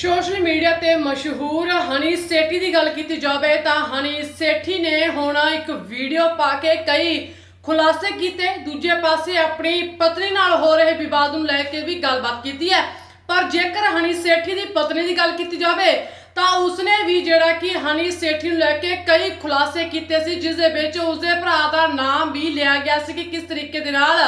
Social media ਤੇ ਮਸ਼ਹੂਰ ਹਨੀ ਸੇਠੀ ਦੀ ਗੱਲ ਕੀਤੀ ਜਾਵੇ ਤਾਂ ਹਨੀ ਸੇਠੀ ਨੇ ਹੁਣ ਇੱਕ ਵੀਡੀਓ ਪਾ ਕੇ ਕਈ ਖੁਲਾਸੇ ਕੀਤੇ। ਦੂਜੇ ਪਾਸੇ ਆਪਣੀ ਪਤਨੀ ਨਾਲ ਹੋ ਰਹੇ ਵਿਵਾਦ ਨੂੰ ਲੈ ਕੇ ਵੀ ਗੱਲਬਾਤ ਕੀਤੀ ਹੈ। ਪਰ ਜੇਕਰ ਹਨੀ ਸੇਠੀ ਦੀ ਪਤਨੀ ਦੀ ਗੱਲ ਕੀਤੀ ਜਾਵੇ ਤਾਂ ਉਸਨੇ ਵੀ ਜਿਹੜਾ ਕਿ ਹਨੀ ਸੇਠੀ ਨੂੰ ਲੈ ਕੇ ਕਈ ਖੁਲਾਸੇ ਕੀਤੇ ਸੀ, ਜਿਸ ਦੇ ਵਿੱਚ ਉਸਦੇ ਭਰਾ ਦਾ ਨਾਮ ਵੀ ਲਿਆ ਗਿਆ ਸੀ ਕਿ ਕਿਸ ਤਰੀਕੇ ਦੇ ਨਾਲ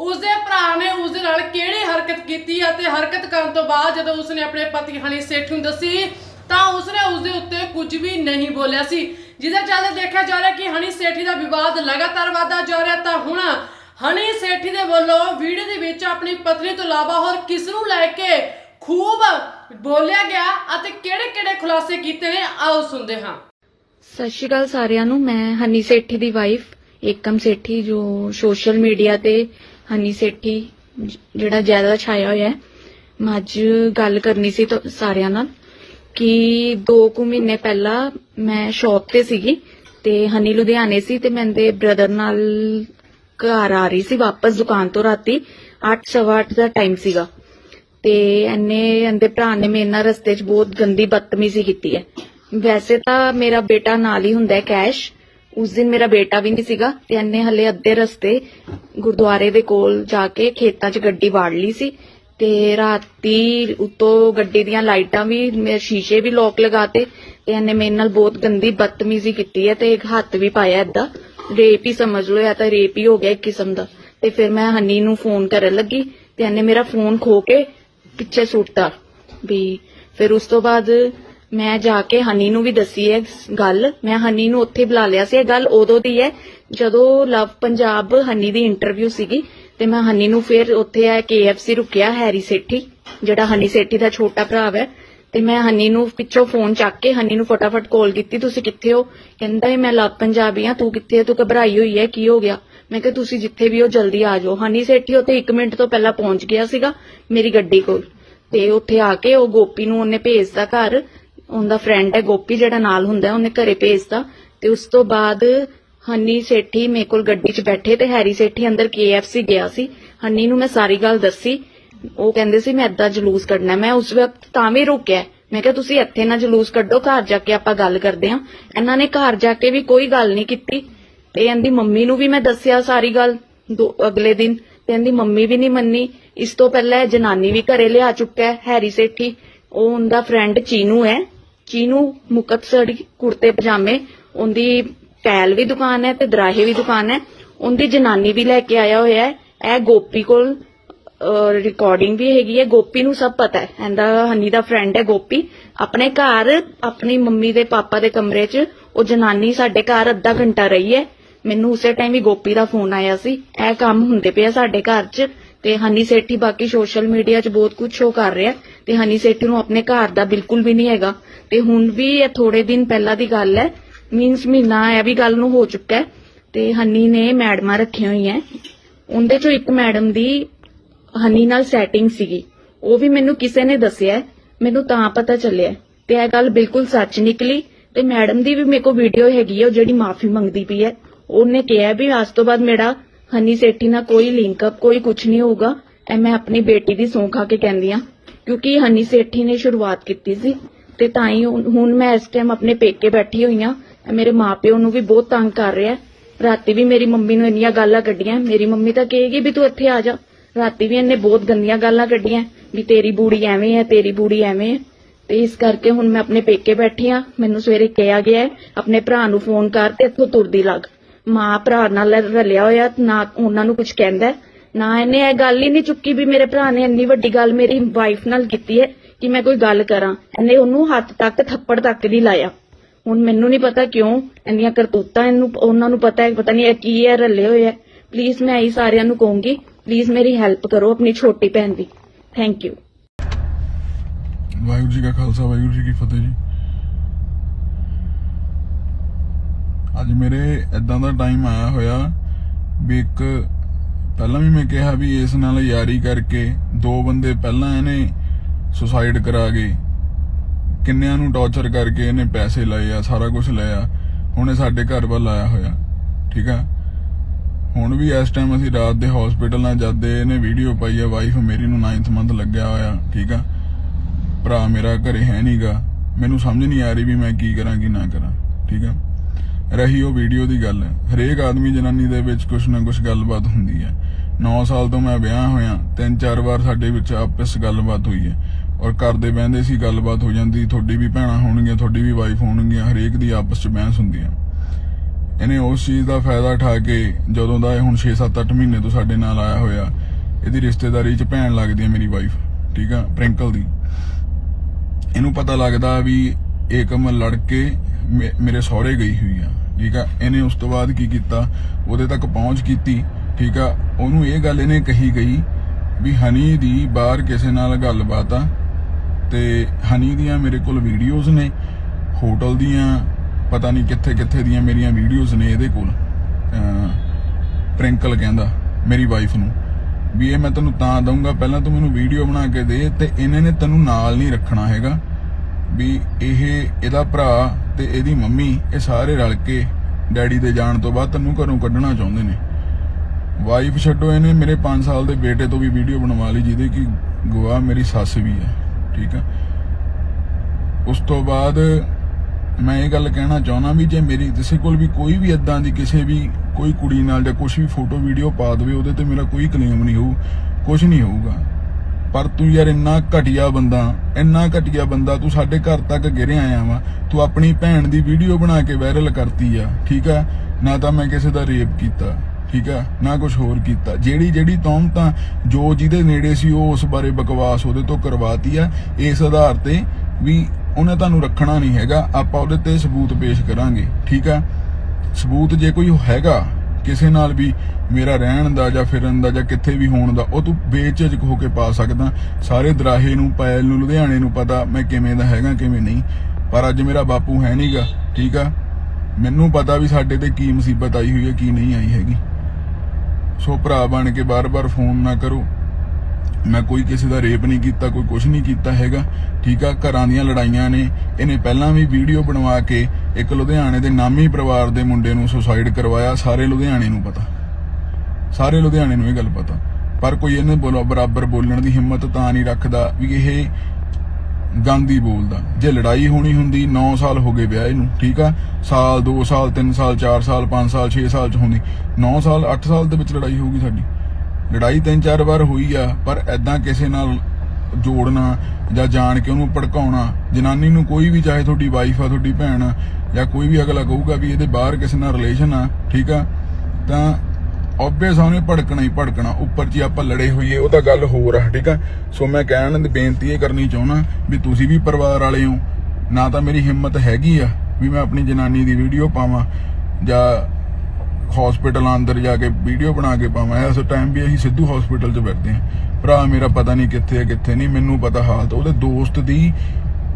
ਉਸਦੇ ਭਰਾ ਨੇ ਉਸਦੇ ਨਾਲ ਕਿਹੜੀ ਹਰਕਤ ਕੀਤੀ ਅਤੇ ਹਰਕਤ ਕਰਨ ਤੋਂ ਬਾਅਦ ਜਦੋਂ ਉਸਨੇ ਆਪਣੇ ਪਤੀ ਹਨੀ ਸੇਠ ਨੂੰ ਦੱਸੀ, ਤਾਂ ਉਸਨੇ ਉਸਦੇ ਉੱਤੇ ਕੁਝ ਵੀ ਨਹੀਂ ਬੋਲਿਆ ਸੀ। ਜਿਹਦੇ ਚੱਲਦੇ ਦੇਖਿਆ ਜਾ ਰਿਹਾ ਕਿ ਹਨੀ ਸੇਠੀ ਦਾ ਵਿਵਾਦ ਲਗਾਤਾਰ ਵਧਦਾ ਜਾ ਰਿਹਾ, ਤਾਂ ਹੁਣ ਹਨੀ ਸੇਠੀ ਦੇ ਵੱਲੋਂ ਵੀਡੀਓ ਦੇ ਵਿੱਚ ਆਪਣੀ ਪਤਨੀ ਤੋਂ ਇਲਾਵਾ ਹੋਰ ਕਿਸ ਨੂੰ ਲੈ ਕੇ ਖੂਬ ਬੋਲਿਆ ਗਿਆ ਅਤੇ ਕਿਹੜੇ-ਕਿਹੜੇ ਖੁਲਾਸੇ ਕੀਤੇ ਨੇ, ਆਓ ਸੁਣਦੇ ਹਾਂ। ਸਤਿ ਸ਼੍ਰੀ ਅਕਾਲ ਸਾਰਿਆਂ ਨੂੰ, ਮੈਂ ਹਨੀ ਸੇਠੀ ਦੀ ਵਾਈਫ ਏਕਮ ਸੇਠੀ, ਜੋ ਸੋਸ਼ਲ ਮੀਡੀਆ ਤੇ ਹਨੀ ਸੇਠੀ ਜਿਹੜਾ ਜ਼ਿਆਦਾ ਛਾਇਆ ਹੋਇਆ ਹੈ, ਮੈਂ ਅੱਜ ਗੱਲ ਕਰਨੀ ਸੀ ਤਾਂ, ਸਾਰਿਆਂ ਨਾਲ ਕਿ 2 ਕੁ ਮਹੀਨੇ ਪਹਿਲਾਂ ਮੈਂ ਸ਼ੌਪ ਤੇ ਸੀਗੀ ਤੇ ਹਨੀ ਲੁਧਿਆਣੇ ਸੀ ਤੇ ਮੈਂ ਦੇ ਬ੍ਰਦਰ ਨਾਲ ਘਰ ਆ ਰਹੀ ਸੀ ਵਾਪਸ ਦੁਕਾਨ ਤੋਂ ਰਾਤੀ 8:30 ਦਾ ਟਾਈਮ ਸੀਗਾ ਤੇ ਐਨੇ ਇਹਦੇ ਭਰਾ ਨੇ ਮੇਰੇ ਨਾਲ ਰਸਤੇ 'ਚ ਬਹੁਤ ਗੰਦੀ ਬਦਤਮੀਜ਼ੀ ਕੀਤੀ ਹੈ। ਵੈਸੇ ਤਾਂ ਮੇਰਾ ਬੇਟਾ ਨਾਲ ਹੀ ਹੁੰਦਾ ਕੈਸ਼ ਉਸ ਦਿਨ ਮੇਰਾ ਬੇਟਾ ਵੀ ਨਹੀਂ ਸੀਗਾ ਤੇ ਇਹਨੇ ਹਲੇ ਅੱਧੇ ਰਸਤੇ ਗੁਰਦੁਆਰੇ ਦੇ ਕੋਲ ਜਾ ਕੇ ਖੇਤਾਂ 'ਚ ਗੱਡੀ ਵਾੜ ਲਈ ਸੀ ਤੇ ਰਾਤੀ ਉਤੋਂ ਗੱਡੀ ਦੀਆਂ ਲਾਈਟਾਂ ਵੀ, ਮੇਰੇ ਸ਼ੀਸ਼ੇ ਵੀ ਲੋਕ ਲਗਾਤੇ ਤੇ ਇਹਨੇ ਮੇਰੇ ਨਾਲ ਬਹੁਤ ਗੰਦੀ ਬਦਤਮੀਜ਼ੀ ਕੀਤੀ ਹੈ ਤੇ ਇੱਕ ਹੱਥ ਵੀ ਪਾਇਆ ਏਦਾਂ। ਰੇਪ ਹੀ ਸਮਝ ਲਓ, ਜਾਂ ਤਾਂ ਰੇਪ ਹੀ ਹੋ ਗਿਆ ਇੱਕ ਕਿਸਮ ਦਾ। ਤੇ ਫਿਰ ਮੈਂ ਹਨੀ ਨੂੰ ਫੋਨ ਕਰਨ ਲੱਗੀ ਤੇ ਇਹਨੇ ਮੇਰਾ ਫੋਨ ਖੋ ਕੇ ਪਿੱਛੇ ਸੁੱਟਤਾ ਵੀ। ਫਿਰ ਉਸ ਤੋਂ ਬਾਅਦ ਮੈਂ ਜਾ ਕੇ ਹਨੀ ਨੂੰ ਵੀ ਦੱਸੀ ਹੈ ਗੱਲ। ਮੈਂ ਹਨੀ ਨੂੰ ਉੱਥੇ ਬੁਲਾ ਲਿਆ ਸੀ। ਇਹ ਗੱਲ ਉਦੋਂ ਦੀ ਹੈ, ਜਦੋਂ ਲਵ ਪੰਜਾਬ ਹਨੀ ਦੀ ਇੰਟਰਵਿਊ ਸੀਗੀ। ਤੇ ਮੈਂ ਹਨੀ ਨੂੰ ਫਿਰ ਉੱਥੇ ਆ KFC ਰੁਕਿਆ, ਹੈਰੀ ਸੇਠੀ, ਜਿਹੜਾ ਹਨੀ ਸੇਠੀ ਦਾ ਛੋਟਾ ਭਰਾ ਹੈ ਤੇ ਮੈਂ ਹਨੀ ਨੂੰ ਪਿੱਛੋਂ ਫੋਨ ਚੱਕ ਕੇ ਹਨੀ ਨੂੰ ਫਟਾਫਟ ਕਾਲ ਕੀਤੀ, ਤੁਸੀਂ ਕਿੱਥੇ ਹੋ? ਕਹਿੰਦਾ, ਇਹ ਮੈਂ ਲਵ ਪੰਜਾਬੀ ਆ ਤੂੰ ਕਿੱਥੇ ਹੈ? ਤੂੰ ਘਬਰਾਈ ਹੋਈ ਹੈ? ਕੀ ਹੋ ਗਿਆ? ਮੈਂ ਕਿਹਾ, ਤੁਸੀਂ ਜਿੱਥੇ ਵੀ ਹੋ, ਜਲਦੀ ਆ ਜਾਓ। ਹਨੀ ਸੇਠੀ ਉੱਥੇ 1 ਮਿੰਟ ਤੋਂ ਪਹਿਲਾਂ ਪਹੁੰਚ ਗਿਆ ਸੀਗਾ ਮੇਰੀ ਗੱਡੀ ਕੋਲ। ਤੇ ਉੱਥੇ ਆ ਕੇ ਉਹ ਗੋਪੀ ਨੂੰ ਉਹਨੇ ਭੇਜਦਾ ਘਰ। ਉਹਦਾ ਫਰੈਂਡ ਹੈ, ਗੋਪੀ ਜਿਹੜਾ ਨਾਲ ਹੁੰਦਾ ਉਹਨੇ ਘਰੇ ਭੇਜਤਾ। ਤੇ ਉਸ ਤੋਂ ਬਾਅਦ ਹਨੀ ਸੇਠੀ ਮੇਰੇ ਕੋਲ ਗੱਡੀ 'ਚ ਬੈਠੇ ਤੇ ਹੈਰੀ ਸੇਠੀ ਅੰਦਰ KFC ਗਿਆ ਸੀ। ਹਨੀ ਨੂੰ ਮੈਂ ਸਾਰੀ ਗੱਲ ਦੱਸੀ। ਉਹ ਕਹਿੰਦੇ ਸੀ, ਮੈਂ ਏਦਾਂ ਜਲੂਸ ਕੱਢਣਾ ਮੈਂ ਉਸ ਵਕਤ ਤਾਂ ਵੀ ਰੁਕਿਆ। ਮੈਂ ਕਿਹਾ, ਤੁਸੀਂ ਇੱਥੇ ਨਾ ਜਲੂਸ ਕੱਢੋ, ਘਰ ਜਾ ਕੇ ਆਪਾਂ ਗੱਲ ਕਰਦੇ ਹਾਂ। ਇਹਨਾਂ ਨੇ ਘਰ ਜਾ ਕੇ ਵੀ ਕੋਈ ਗੱਲ ਨਹੀਂ ਕੀਤੀ। ਤੇ ਇਹਦੀ ਮੰਮੀ ਨੂੰ ਵੀ ਮੈਂ ਦੱਸਿਆ ਸਾਰੀ ਗੱਲ ਦੋ- ਅਗਲੇ ਦਿਨ। ਤੇ ਇਹਦੀ ਮੰਮੀ ਵੀ ਨਹੀਂ ਮੰਨੀ। ਇਸ ਤੋਂ ਪਹਿਲਾਂ ਇਹ ਜਨਾਨੀ ਵੀ ਘਰੇ ਲਿਆ ਚੁੱਕਾ ਹੈ, ਹੈਰੀ ਸੇਠੀ। ਉਹ ਉਹਦਾ ਫਰੈਂਡ ਚੀਨੂ ਹੈ। ਚੀਨੂ ਮੁਕਤਸਰ ਕੁੜਤੇ ਪਜਾਮੇ, ਉਹਦੀ ਟੈਲ ਵੀ ਦੁਕਾਨ ਹੈ ਤੇ ਦਰਾਹੇ ਵੀ ਦੁਕਾਨ ਹੈ। ਉਹਦੀ ਜਨਾਨੀ ਵੀ ਲੈ ਕੇ ਆਇਆ ਹੋਇਆ ਹੈ। ਇਹ ਗੋਪੀ ਕੋਲ ਰਿਕਾਰਡਿੰਗ ਵੀ ਹੈਗੀ ਹੈ। ਗੋਪੀ ਨੂੰ ਸਭ ਪਤਾ ਹੈ। ਇਹਦਾ ਹਨੀ ਦਾ ਫਰੈਂਡ ਹੈ ਗੋਪੀ। ਆਪਣੇ ਘਰ, ਆਪਣੀ ਮੰਮੀ ਦੇ ਪਾਪਾ ਦੇ ਕਮਰੇ 'ਚ ਉਹ ਜਨਾਨੀ ਸਾਡੇ ਘਰ ਅੱਧਾ ਘੰਟਾ ਰਹੀ ਹੈ। ਮੈਨੂੰ ਉਸੇ ਟਾਈਮ ਹੀ ਗੋਪੀ ਦਾ ਫੋਨ ਆਇਆ ਸੀ। ਇਹ ਕੰਮ ਹੁੰਦੇ ਪਿਆ ਸਾਡੇ ਘਰ 'ਚ ਤੇ ਹਨੀ ਸੇਠੀ ਬਾਕੀ ਸੋਸ਼ਲ ਮੀਡੀਆ 'ਚ ਬਹੁਤ ਕੁਝ ਸ਼ੋ ਕਰ ਰਿਹਾ। ਤੇ ਹਨੀ ਸੇਠੀ ਨੂੰ ਆਪਣੇ ਘਰ ਦਾ ਬਿਲਕੁਲ ਵੀ ਨਹੀਂ ਹੈਗਾ। ਤੇ ਹੁਣ ਵੀ ਇਹ ਥੋੜੇ ਦਿਨ ਪਹਿਲਾਂ ਦੀ ਗੱਲ ਹੈ। ਮੀਨਸ ਮਹੀਨਾ ਇਹ ਵੀ ਗੱਲ ਨੂੰ ਹੋ ਚੁੱਕਾ ਹੈ। ਤੇ ਹਨੀ ਨੇ ਮੈਡਮਾਂ ਰੱਖੀਆਂ ਹੋਈਆਂ ਉਹਦੇ 'ਚੋਂ ਇੱਕ ਮੈਡਮ ਦੀ ਹਨੀ ਨਾਲ ਸੈਟਿੰਗ ਸੀਗੀ। ਉਹ ਵੀ ਮੈਨੂੰ ਕਿਸੇ ਨੇ ਦੱਸਿਆ ਮੈਨੂੰ ਤਾਂ ਪਤਾ ਚੱਲਿਆ ਤੇ ਇਹ ਗੱਲ ਬਿਲਕੁਲ ਸੱਚ ਨਿਕਲੀ। ਤੇ ਮੈਡਮ ਦੀ ਵੀ ਮੇਰੇ ਕੋਲ ਵੀਡੀਓ ਹੈਗੀ ਹੈ। ਉਹ ਜਿਹੜੀ ਮਾਫੀ ਮੰਗਦੀ ਪਈ ਹੈ। ਉਹਨੇ ਕਿਹਾ ਵੀ ਅੱਜ ਤੋਂ ਬਾਅਦ ਮੇਰਾ ਹਨੀ ਸੇਠੀ ਨਾਲ ਕੋਈ ਲਿੰਕ ਅਪ ਕੋਈ ਕੁਝ ਨਹੀਂ ਹੋਊਗਾ। ਐ ਮੈਂ ਆਪਣੀ ਬੇਟੀ ਦੀ ਸੌਂ ਖਾ ਕੇ ਕਹਿੰਦੀ ਆ ਕਿਉਂਕਿ ਹਨੀ ਸੇਠੀ ਨੇ ਸ਼ੁਰੂਆਤ ਕੀਤੀ ਸੀ ਤੇ ਤਾਂ ਹੀ ਹੁਣ ਮੈਂ ਇਸ ਟਾਈਮ ਆਪਣੇ ਪੇਕੇ ਬੈਠੀ ਹੋਈ ਆ ਮੇਰੇ ਮਾਪਿਓ ਨੂੰ ਵੀ ਬਹੁਤ ਤੰਗ ਕਰ ਰਿਹਾ ਰਾਤੀ ਵੀ ਮੇਰੀ ਮੰਮੀ ਨੂੰ ਇੰਨੀਆਂ ਗਾਲਾਂ ਕੱਢੀਆਂ। ਮੇਰੀ ਮੰਮੀ ਤਾਂ ਕਹੇਗੀ ਵੀ ਤੂੰ ਇੱਥੇ ਆ ਜਾ। ਰਾਤੀ ਵੀ ਇਹਨੇ ਬਹੁਤ ਗੰਦੀਆਂ ਗਾਲਾਂ ਕੱਢੀਆਂ ਵੀ ਤੇਰੀ ਬੂੜੀ ਐਵੇਂ ਹੈ, ਤੇਰੀ ਬੂੜੀ ਐਵੇਂ ਹੈ। ਤੇ ਇਸ ਕਰਕੇ ਹੁਣ ਮੈਂ ਆਪਣੇ ਪੇਕੇ ਬੈਠੀ ਆ ਮੈਨੂੰ ਸਵੇਰੇ ਕਿਹਾ ਗਿਆ ਆਪਣੇ ਭਰਾ ਨੂੰ ਫੋਨ ਕਰ ਤੇ ਇੱਥੋਂ ਤੁਰਦੀ ਲੱਗ। ਮਾਂ ਭਰਾ ਨਾਲ ਰਲਿਆ ਹੋਇਆ ਨਾ ਉਹਨਾਂ ਨੂੰ ਕੁਝ ਕਹਿੰਦਾ ਨਾ ਇਹਨੇ ਇਹ ਗੱਲ ਹੀ ਨਹੀਂ ਚੁੱਕੀ ਵੀ ਮੇਰੇ ਭਰਾ ਨੇ ਇੰਨੀ ਵੱਡੀ ਗੱਲ ਮੇਰੀ ਵਾਈਫ ਨਾਲ ਕੀਤੀ ਹੈ ਕਿ ਮੈਂ ਕੋਈ ਗੱਲ ਕਰਾਂ। ਇਹਨੇ ਉਹਨੂੰ ਹੱਥ ਤੱਕ, ਥੱਪੜ ਤੱਕ ਨਹੀਂ ਲਾਇਆ। ਹੁਣ ਮੈਨੂੰ ਨਹੀਂ ਪਤਾ ਕਿਉਂ ਇੰਨੀਆਂ ਕਰਤੂਤਾਂ ਇਹਨੂੰ, ਉਹਨਾਂ ਨੂੰ ਪਤਾ ਹੈ, ਪਤਾ ਨਹੀਂ ਇਹ ਕੀ ਹੈ, ਰੱਲੇ ਹੋਏ ਹੈ। ਪਲੀਜ਼ ਮੈਂ ਇਹੀ ਸਾਰਿਆਂ ਨੂੰ ਕਹੂੰਗੀ ਪਲੀਜ਼ ਮੇਰੀ ਹੈਲਪ ਕਰੋ ਆਪਣੀ ਛੋਟੀ ਭੈਣ ਦੀ। ਥੈਂਕ ਯੂ ਵਾਹਿਗੁਰੂ ਜੀ ਕਾ ਖਾਲਸਾ, ਵਾਹਿਗੁਰੂ ਜੀ ਕੀ ਫਤਿਹ ਜੀ। ਅੱਜ ਮੇਰੇ ਇਦਾਂ ਦਾ ਟਾਈਮ ਆਇਆ ਹੋਇਆ ਵੀ ਇੱਕ ਪਹਿਲਾਂ ਵੀ ਮੈਂ ਕਿਹਾ ਵੀ ਇਸ ਨਾਲ ਯਾਰੀ ਕਰਕੇ ਦੋ ਬੰਦੇ ਪਹਿਲਾਂ ਇਹਨੇ ਸੁਸਾਈਡ ਕਰਾ ਗਏ। ਕਿੰਨਿਆਂ ਨੂੰ ਟੌਰਚਰ ਕਰਕੇ ਇਹਨੇ ਪੈਸੇ ਲਏ ਆ, ਸਾਰਾ ਕੁਝ ਲਿਆ ਹੁਣ ਇਹ ਸਾਡੇ ਘਰ ਵੱਲ ਆਇਆ ਹੋਇਆ, ਠੀਕ ਆ? ਹੁਣ ਵੀ ਇਸ ਟਾਈਮ ਅਸੀਂ ਰਾਤ ਦੇ ਹਸਪੀਟਲ ਨਾਲ ਜਾਂਦੇ, ਇਹਨੇ ਵੀਡੀਓ ਪਾਈ ਆ ਵਾਈਫ ਮੇਰੀ ਨੂੰ 9th ਮੰਥ ਲੱਗਿਆ ਹੋਇਆ, ਠੀਕ ਆ? ਭਰਾ ਮੇਰਾ ਘਰੇ ਹੈ ਨਹੀਂਗਾ ਮੈਨੂੰ ਸਮਝ ਨਹੀਂ ਆ ਰਹੀ ਵੀ ਮੈਂ ਕੀ ਕਰਾਂ, ਕੀ ਨਾ ਕਰਾਂ, ਠੀਕ ਆ? ਰਹੀ ਉਹ ਵੀਡੀਓ ਦੀ ਗੱਲ। ਹਰੇਕ ਆਦਮੀ ਜਨਾਨੀ ਦੇ ਵਿੱਚ ਕੁਛ ਨਾ ਕੁਛ ਗੱਲਬਾਤ ਹੁੰਦੀ ਹੈ 9 ਸਾਲ ਤੋਂ ਮੈਂ ਵਿਆਹ ਹੋਇਆ, ਤਿੰਨ ਚਾਰ ਵਾਰ ਸਾਡੇ ਵਿੱਚ ਆਪਸ ਗੱਲਬਾਤ ਹੋਈ ਹੈ। ਔਰ ਘਰ ਦੇ ਬਹਿੰਦੇ ਸੀ ਗੱਲਬਾਤ ਹੋ ਜਾਂਦੀ, ਤੁਹਾਡੀ ਵੀ ਭੈਣਾਂ ਹੋਣਗੀਆਂ, ਤੁਹਾਡੀ ਵੀ ਵਾਈਫ ਹੋਣਗੀਆਂ, ਹਰੇਕ ਦੀ ਆਪਸ ਚ ਬਹਿਸ ਹੁੰਦੀ ਹੈ। ਇਹਨੇ ਉਸ ਚੀਜ਼ ਦਾ ਫਾਇਦਾ ਉਠਾ ਕੇ ਜਦੋਂ ਦਾ ਇਹ ਹੁਣ 6-7-8 ਮਹੀਨੇ ਤੋਂ ਸਾਡੇ ਨਾਲ ਆਇਆ ਹੋਇਆ, ਇਹਦੀ ਰਿਸ਼ਤੇਦਾਰੀ 'ਚ ਭੈਣ ਲੱਗਦੀ ਹੈ ਮੇਰੀ ਵਾਈਫ ਠੀਕ ਆ, ਪ੍ਰਿੰਕਲ ਦੀ। ਇਹਨੂੰ ਪਤਾ ਲੱਗਦਾ ਵੀ ਏਕਮ ਲੜ ਕੇ ਮੇ- ਮੇਰੇ ਸਹੁਰੇ ਗਈ ਹੋਈ ਆ, ਠੀਕ ਆ। ਇਹਨੇ ਉਸ ਤੋਂ ਬਾਅਦ ਕੀ ਕੀਤਾ? ਉਹਦੇ ਤੱਕ ਪਹੁੰਚ ਕੀਤੀ। ਠੀਕ ਆ। ਉਹਨੂੰ ਇਹ ਗੱਲ ਇਹਨੇ ਕਹੀ ਗਈ ਵੀ ਹਨੀ ਦੀ ਬਾਹਰ ਕਿਸੇ ਨਾਲ ਗੱਲਬਾਤ ਆ ਤੇ ਹਨੀ ਦੀਆਂ ਮੇਰੇ ਕੋਲ ਵੀਡੀਓਜ਼ ਨੇ ਹੋਟਲ ਦੀਆਂ, ਪਤਾ ਨਹੀਂ ਕਿੱਥੇ ਕਿੱਥੇ ਦੀਆਂ ਮੇਰੀਆਂ ਵੀਡੀਓਜ਼ ਨੇ ਇਹਦੇ ਕੋਲ ਪ੍ਰਿੰਕਲ ਕਹਿੰਦਾ ਮੇਰੀ ਵਾਈਫ ਨੂੰ ਵੀ ਇਹ ਮੈਂ ਤੈਨੂੰ ਤਾਂ ਦਊਂਗਾ, ਪਹਿਲਾਂ ਤੂੰ ਮੈਨੂੰ ਵੀਡੀਓ ਬਣਾ ਕੇ ਦੇ ਤੇ ਇਹਨੇ ਨੇ ਤੈਨੂੰ ਨਾਲ ਨਹੀਂ ਰੱਖਣਾ ਹੈਗਾ ਵੀ ਇਹ, ਇਹਦਾ ਭਰਾ ਤੇ ਇਹਦੀ ਮੰਮੀ ਇਹ ਸਾਰੇ ਰਲ ਕੇ ਡੈਡੀ ਦੇ ਜਾਣ ਤੋਂ ਬਾਅਦ ਤੈਨੂੰ ਘਰੋਂ ਕੱਢਣਾ ਚਾਹੁੰਦੇ ਨੇ। ਵਾਈਫ ਛੱਡੋ ਇਹਨੇ ਮੇਰੇ 5 ਸਾਲ ਦੇ ਬੇਟੇ ਤੋਂ ਵੀ ਵੀਡੀਓ ਬਣਵਾ ਲਈ, ਜਿਹਦੇ ਕਿ ਗਵਾਹ ਮੇਰੀ ਸੱਸ ਵੀ ਹੈ, ਠੀਕ ਆ? ਉਸ ਤੋਂ ਬਾਅਦ ਮੈਂ ਇਹ ਗੱਲ ਕਹਿਣਾ ਚਾਹੁੰਦਾ ਵੀ ਜੇ ਮੇਰੀ, ਕਿਸੇ ਕੋਲ ਵੀ ਕੋਈ ਵੀ ਇਦਾਂ ਦੀ ਕਿਸੇ ਵੀ ਕੋਈ ਕੁੜੀ ਨਾਲ ਜਾਂ ਕੁਝ ਵੀ ਫੋਟੋ ਵੀਡੀਓ ਪਾ ਦੇਵੇ, ਉਹਦੇ ਤੇ ਮੇਰਾ ਕੋਈ ਕਲੇਮ ਨਹੀਂ ਹੋਊ ਕੁਝ ਨਹੀਂ ਹੋਊਗਾ। ਪਰ ਤੂੰ ਯਾਰ ਇੰਨਾ ਘਟੀਆ ਬੰਦਾ, ਇੰਨਾ ਘਟੀਆ ਬੰਦਾ, ਤੂੰ ਸਾਡੇ ਘਰ ਤੱਕ ਗਿਰੇ ਆਇਆ ਵਾ, ਤੂੰ ਆਪਣੀ ਭੈਣ ਦੀ ਵੀਡੀਓ ਬਣਾ ਕੇ ਵਾਇਰਲ ਕਰਤੀ ਆ, ਠੀਕ ਆ? ਨਾ ਤਾਂ ਮੈਂ ਕਿਸੇ ਦਾ ਰੇਪ ਕੀਤਾ। ਠੀਕ ਆ, ਨਾ ਕੁਝ ਹੋਰ ਕੀਤਾ। ਜਿਹੜੀ ਜਿਹੜੀ ਤੌਮਤਾਂ ਜੋ ਜਿਹਦੇ ਨੇੜੇ ਸੀ, ਉਹ ਉਸ ਬਾਰੇ ਬਕਵਾਸ ਉਹਦੇ ਤੋਂ ਕਰਵਾਤੀ ਆ। ਇਸ ਆਧਾਰ ਤੇ ਵੀ ਉਹਨੇ ਤੁਹਾਨੂੰ ਰੱਖਣਾ ਨਹੀਂ ਹੈਗਾ, ਆਪਾਂ ਉਹਦੇ ਤੇ ਸਬੂਤ ਪੇਸ਼ ਕਰਾਂਗੇ, ਠੀਕ ਆ? ਸਬੂਤ ਜੇ ਕੋਈ ਹੈਗਾ, ਕਿਸੇ ਨਾਲ ਵੀ ਮੇਰਾ ਰਹਿਣ ਦਾ ਜਾਂ ਫਿਰਨ ਦਾ ਜਾਂ ਕਿੱਥੇ ਵੀ ਹੋਣ ਦਾ, ਉਹ ਤੂੰ ਬੇਝਿਜਕ ਹੋ ਕੇ ਪਾ ਸਕਦਾ। ਸਾਰੇ ਦਰਾਹੇ ਨੂੰ, ਪਾਇਲ ਨੂੰ, ਲੁਧਿਆਣੇ ਨੂੰ ਪਤਾ ਮੈਂ ਕਿਵੇਂ ਦਾ ਹੈਗਾ, ਕਿਵੇਂ ਨਹੀਂ। ਪਰ ਅੱਜ ਮੇਰਾ ਬਾਪੂ ਹੈ ਨਹੀਂਗਾ ਠੀਕ ਆ? ਮੈਨੂੰ ਪਤਾ ਵੀ ਸਾਡੇ ਤੇ ਕੀ ਮੁਸੀਬਤ ਆਈ ਹੋਈ ਹੈ, ਕੀ ਨਹੀਂ ਆਈ ਹੈਗੀ। ਸੋ ਭਰਾ ਬਣ ਕੇ ਬਾਰ-ਬਾਰ ਫੋਨ ਨਾ ਕਰੋ। ਮੈਂ ਕੋਈ ਕਿਸੇ ਦਾ ਰੇਪ ਨਹੀਂ ਕੀਤਾ, ਕੋਈ ਕੁਝ ਨਹੀਂ ਕੀਤਾ ਹੈਗਾ। ਠੀਕ ਆ, ਘਰਾਂ ਦੀਆਂ ਲੜਾਈਆਂ ਨੇ। ਇਹਨੇ ਪਹਿਲਾਂ ਵੀ ਵੀਡੀਓ ਬਣਵਾ ਕੇ ਇੱਕ ਲੁਧਿਆਣੇ ਦੇ ਨਾਮੀ ਪਰਿਵਾਰ ਦੇ ਮੁੰਡੇ ਨੂੰ ਸੁਸਾਈਡ ਕਰਵਾਇਆ, ਸਾਰੇ ਲੁਧਿਆਣੇ ਨੂੰ ਪਤਾ। ਸਾਰੇ ਲੁਧਿਆਣੇ ਨੂੰ ਇਹ ਗੱਲ ਪਤਾ। ਪਰ ਕੋਈ ਇਹਨੇ ਬਰਾਬਰ ਬੋਲਣ ਦੀ ਹਿੰਮਤ ਤਾਂ ਨਹੀਂ ਰੱਖਦਾ ਵੀ ਇਹ ਗਾਂਧੀ ਬੋਲਦਾ। ਜੇ ਲੜਾਈ ਹੋਣੀ ਹੁੰਦੀ 9 ਸਾਲ ਹੋ ਗਏ ਵਿਆਹ ਨੂੰ, ਠੀਕ ਆ? ਸਾਲ 2 ਸਾਲ 3 ਸਾਲ 4 ਸਾਲ 5 ਸਾਲ 6 ਸਾਲ ਚ ਹੁੰਦੀ 9 ਸਾਲ 8 ਸਾਲ ਦੇ ਵਿੱਚ ਲੜਾਈ ਹੋਊਗੀ ਸਾਡੀ। ਲੜਾਈ ਤਿੰਨ ਚਾਰ ਵਾਰ ਹੋਈ ਆ, ਪਰ ਐਦਾਂ ਕਿਸੇ ਨਾਲ ਜੋੜਨਾ ਜਾਂ ਜਾਣ ਕੇ ਉਹਨੂੰ ਭੜਕਾਉਣਾ, ਜਨਾਨੀ ਨੂੰ ਕੋਈ ਵੀ, ਚਾਹੇ ਤੁਹਾਡੀ ਵਾਈਫ ਆ, ਤੁਹਾਡੀ ਭੈਣ ਆ, ਜਾਂ ਕੋਈ ਵੀ ਅਗਲਾ ਕਹੂਗਾ ਵੀ ਇਹਦੇ ਬਾਹਰ ਕਿਸੇ ਨਾਲ ਰਿਲੇਸ਼ਨ ਆ, ਠੀਕ ਆ? ਤਾਂ ਓਬੇ ਉਹਨੇ ਭੜਕਣਾ ਹੀ ਭੜਕਣਾ, ਉੱਪਰ ਜੀ ਆਪਾਂ ਲੜੇ ਹੋਈਏ, ਉਹ ਤਾਂ ਗੱਲ ਹੋਰ ਆ, ਠੀਕ ਆ? ਸੋ ਮੈਂ ਕਹਿਣ ਦੀ ਬੇਨਤੀ ਇਹ ਕਰਨੀ ਚਾਹੁੰਦਾ ਵੀ ਤੁਸੀਂ ਵੀ ਪਰਿਵਾਰ ਵਾਲੇ ਹੋ, ਨਾ ਤਾਂ ਮੇਰੀ ਹਿੰਮਤ ਹੈਗੀ ਆ ਵੀ ਮੈਂ ਆਪਣੀ ਜਨਾਨੀ ਦੀ ਵੀਡੀਓ ਪਾਵਾਂ, ਜਾਂ ਹਸਪੀਟਲ ਅੰਦਰ ਜਾ ਕੇ ਵੀਡੀਓ ਬਣਾ ਕੇ ਪਾਵਾਂ, ਇਸ ਟਾਈਮ ਵੀ ਅਸੀਂ ਸਿੱਧੂ ਹਸਪੀਟਲ 'ਚ ਬੈਠਦੇ ਹਾਂ। ਭਰਾ ਮੇਰਾ ਪਤਾ ਨਹੀਂ ਕਿੱਥੇ ਹੈ, ਕਿੱਥੇ ਨਹੀਂ, ਮੈਨੂੰ ਪਤਾ ਹਾਲਤ, ਉਹਦੇ ਦੋਸਤ ਦੀ,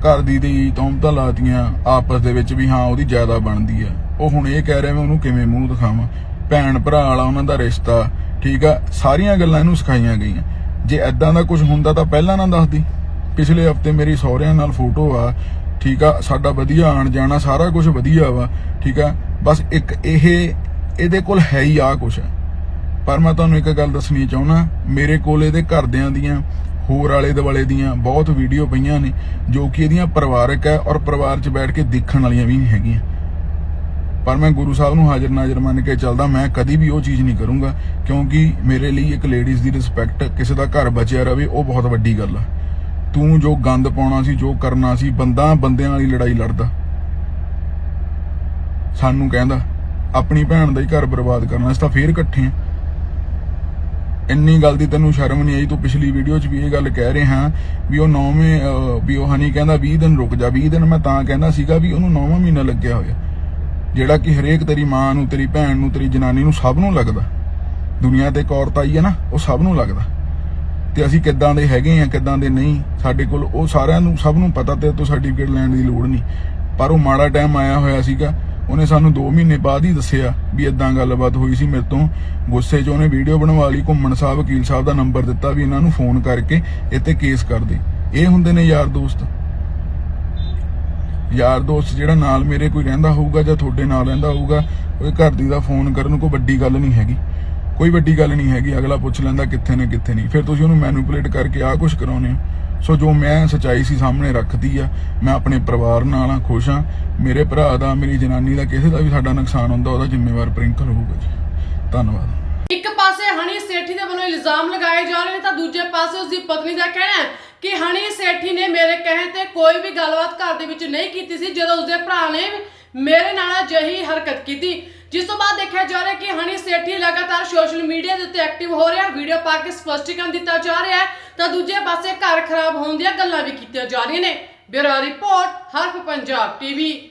ਘਰ ਦੀ ਦੀ ਤੌਮਤਾਂ ਲਾਤੀਆਂ, ਆਪਸ ਦੇ ਵਿੱਚ ਵੀ ਹਾਂ, ਉਹਦੀ ਜ਼ਿਆਦਾ ਬਣਦੀ ਆ। ਉਹ ਹੁਣ ਇਹ ਕਹਿ ਰਿਹਾ, ਮੈਂ ਉਹਨੂੰ ਕਿਵੇਂ ਮੂੰਹ ਦਿਖਾਵਾਂ? ਭੈਣ ਭਰਾ ਵਾਲਾ ਉਹਨਾਂ ਦਾ ਰਿਸ਼ਤਾ, ਠੀਕ ਆ? ਸਾਰੀਆਂ ਗੱਲਾਂ ਇਹਨੂੰ ਸਿਖਾਈਆਂ ਗਈਆਂ। ਜੇ ਐਦਾਂ ਦਾ ਕੁਝ ਹੁੰਦਾ ਤਾਂ ਪਹਿਲਾਂ ਨਾ ਦੱਸਦੀ। ਪਿਛਲੇ ਹਫ਼ਤੇ ਮੇਰੀ ਸਹੁਰਿਆਂ ਨਾਲ ਫੋਟੋ ਆ, ਠੀਕ ਆ? ਸਾਡਾ ਵਧੀਆ ਆਣ ਜਾਣਾ, ਸਾਰਾ ਕੁਝ ਵਧੀਆ ਵਾ, ਠੀਕ ਆ? ਬਸ ਇੱਕ ਇਹ, ਇਹਦੇ ਕੋਲ ਹੈ ਹੀ ਆ ਕੁਛ ਪਰ ਮੈਂ ਤੁਹਾਨੂੰ ਇੱਕ ਗੱਲ ਦੱਸਣੀ ਚਾਹੁੰਦਾ, ਮੇਰੇ ਕੋਲ ਇਹਦੇ ਘਰਦਿਆਂ ਦੀਆਂ, ਹੋਰ ਆਲੇ ਦੁਆਲੇ ਦੀਆਂ ਬਹੁਤ ਵੀਡੀਓ ਪਈਆਂ ਨੇ, ਜੋ ਕਿ ਇਹਦੀਆਂ ਪਰਿਵਾਰਕ ਹੈ ਔਰ ਪਰਿਵਾਰ 'ਚ ਬੈਠ ਕੇ ਦੇਖਣ ਵਾਲੀਆਂ ਵੀ ਨਹੀਂ ਹੈਗੀਆਂ। ਪਰ ਮੈਂ ਗੁਰੂ ਸਾਹਿਬ ਨੂੰ ਹਾਜ਼ਰ ਨਾਜ਼ਰ ਮੰਨ ਕੇ ਚੱਲਦਾ, ਮੈਂ ਕਦੀ ਵੀ ਉਹ ਚੀਜ਼ ਨਹੀਂ ਕਰੂੰਗਾ, ਕਿਉਂਕਿ ਮੇਰੇ ਲਈ ਇੱਕ ਲੇਡੀਜ਼ ਦੀ ਰਿਸਪੈਕਟ ਕਿਸੇ ਦਾ ਘਰ ਬਚਿਆ ਰਵੇ, ਉਹ ਬਹੁਤ ਵੱਡੀ ਗੱਲ ਆ। ਤੂੰ ਜੋ ਗੰਦ ਪਾਉਣਾ ਸੀ, ਜੋ ਕਰਨਾ ਸੀ, ਬੰਦਾ ਬੰਦਿਆਂ ਵਾਲੀ ਲੜਾਈ ਲੜਦਾ। ਸਾਨੂੰ ਕਹਿੰਦਾ, ਆਪਣੀ ਭੈਣ ਦਾ ਹੀ ਘਰ ਬਰਬਾਦ ਕਰਨਾ ਇਸ ਤਾਂ ਫੇਰ ਇਕੱਠੇ ਆ। ਇੰਨੀ ਗੱਲ ਦੀ ਤੈਨੂੰ ਸ਼ਰਮ ਨਹੀਂ ਆਈ? ਤੂੰ ਪਿਛਲੀ ਵੀਡੀਓ 'ਚ ਵੀ ਇਹ ਗੱਲ ਕਹਿ ਰਿਹਾ ਵੀ ਉਹ ਨੌਵੇਂ ਵੀ ਉਹ ਹਨੀ ਕਹਿੰਦਾ 20 ਦਿਨ ਰੁਕ ਜਾ 20 ਦਿਨ ਮੈਂ ਤਾਂ ਕਹਿੰਦਾ ਸੀਗਾ ਵੀ ਉਹਨੂੰ ਨੌਵਾਂ ਮਹੀਨਾ ਲੱਗਿਆ ਹੋਇਆ। ਜਿਹੜਾ ਕਿ ਹਰੇਕ ਤੇਰੀ ਮਾਂ ਨੂੰ, ਤੇਰੀ ਭੈਣ ਨੂੰ, ਤੇਰੀ ਜਨਾਨੀ ਨੂੰ ਸਭ ਨੂੰ ਲੱਗਦਾ। ਦੁਨੀਆ ਤੇ ਇੱਕ ਔਰਤ ਆਈ ਹੈ ਨਾ, ਉਹ ਸਭ ਨੂੰ ਲੱਗਦਾ। ਤੇ ਅਸੀਂ ਕਿੱਦਾਂ ਦੇ ਹੈਗੇ ਆ ਕਿੱਦਾਂ ਦੇ ਨਹੀਂ, ਸਾਡੇ ਕੋਲ ਉਹ ਸਾਰਿਆਂ ਨੂੰ, ਸਭ ਨੂੰ ਪਤਾ ਤੇ ਤੋਂ ਸਰਟੀਫਿਕੇਟ ਲੈਣ ਦੀ ਲੋੜ ਨਹੀਂ। ਪਰ ਉਹ ਮਾੜਾ ਟਾਈਮ ਆਇਆ ਹੋਇਆ ਸੀਗਾ, ਉਹਨੇ ਸਾਨੂੰ 2 ਮਹੀਨੇ ਬਾਅਦ ਹੀ ਦੱਸਿਆ ਵੀ ਇਦਾਂ ਗੱਲਬਾਤ ਹੋਈ ਸੀ ਮੇਰੇ ਤੋਂ। ਗੁੱਸੇ 'ਚ ਉਹਨੇ ਵੀਡੀਓ ਬਣਵਾ ਲਈ, ਘੁੰਮਣ ਸਾਹਿਬ, ਵਕੀਲ ਸਾਹਿਬ ਦਾ ਨੰਬਰ ਦਿੱਤਾ ਵੀ ਇਹਨਾਂ ਨੂੰ ਫੋਨ ਕਰਕੇ ਇੱਥੇ ਕੇਸ ਕਰ ਦੇ। ਇਹ ਹੁੰਦੇ ਨੇ ਯਾਰ ਦੋਸਤ। ਯਾਰ ਦੋਸਤ ਜਿਹੜਾ ਨਾਲ ਮੇਰੇ ਕੋਈ ਰਹਿੰਦਾ ਹੋਊਗਾ ਜਾਂ ਤੁਹਾਡੇ ਨਾਲ ਰਹਿੰਦਾ ਹੋਊਗਾ, ਉਹ ਘਰ ਦੀ ਦਾ ਫੋਨ ਕਰਨ ਕੋਈ ਵੱਡੀ ਗੱਲ ਨਹੀਂ ਹੈਗੀ। ਕੋਈ ਵੱਡੀ ਗੱਲ ਨਹੀਂ ਹੈਗੀ, ਅਗਲਾ ਪੁੱਛ ਲੈਂਦਾ ਕਿੱਥੇ ਨੇ, ਕਿੱਥੇ ਨਹੀਂ। ਫਿਰ ਤੁਸੀਂ ਉਹਨੂੰ ਮੈਨੂਪੂਲੇਟ ਕਰਕੇ ਆਹ ਕੁਝ ਕਰਾਉਨੇ ਹੋ। ਸੋ ਜੋ ਮੈਂ ਸਚਾਈ ਸੀ ਸਾਹਮਣੇ ਰੱਖਦੀ ਆ, ਮੈਂ ਆਪਣੇ ਪਰਿਵਾਰ ਨਾਲ ਆ ਖੁਸ਼ ਆ ਮੇਰੇ ਭਰਾ ਦਾ, ਮੇਰੀ ਜਨਾਨੀ ਦਾ, ਕਿਸੇ ਦਾ ਵੀ ਸਾਡਾ ਨੁਕਸਾਨ ਹੁੰਦਾ, ਉਹਦਾ ਜ਼ਿੰਮੇਵਾਰ ਪ੍ਰਿੰਕਲ ਹੋਊਗਾ ਜੀ। ਧੰਨਵਾਦ। ਇੱਕ ਪਾਸੇ ਹਨੀ ਸੇਠੀ ਦੇ ਵੱਲੋਂ ਇਲਜ਼ਾਮ ਲਗਾਏ ਜਾ ਰਹੇ ਨੇ, ਤਾਂ ਦੂਜੇ ਪਾਸੇ ਉਸ ਦੀ ਪਤਨੀ ਦਾ ਕਹਿਣਾ ਹੈ ਕਿ ਹਨੀ ਸੇਠੀ ਨੇ ਮੇਰੇ ਕਹਿਣ ਤੇ ਕੋਈ ਵੀ ਗੱਲਬਾਤ ਘਰ ਦੇ ਵਿੱਚ ਨਹੀਂ ਕੀਤੀ ਸੀ, ਜਦੋਂ ਉਸਦੇ ਭਰਾ ਨੇ ਮੇਰੇ ਨਾਲ ਅਜਿਹੀ ਹਰਕਤ ਕੀਤੀ। ਜਿਸ ਤੋਂ ਬਾਅਦ ਦੇਖਿਆ ਜਾ ਰਿਹਾ ਕਿ ਹਨੀ ਸੇਠੀ ਲਗਾਤਾਰ ਸੋਸ਼ਲ ਮੀਡੀਆ ਦੇ ਉੱਤੇ ਐਕਟਿਵ ਹੋ ਰਿਹਾ ਵੀਡੀਓ ਪਾ ਕੇ ਸਪਸ਼ਟੀਕਰਨ ਦਿੱਤਾ ਜਾ ਰਿਹਾ ਹੈ, ਤਾਂ ਦੂਜੇ ਪਾਸੇ ਘਰ ਖਰਾਬ ਹੋਣ ਦੀਆਂ ਗੱਲਾਂ ਵੀ ਕੀਤੀਆਂ ਜਾ ਰਹੀਆਂ ਨੇ। Bureau report, Haraf Punjab TV.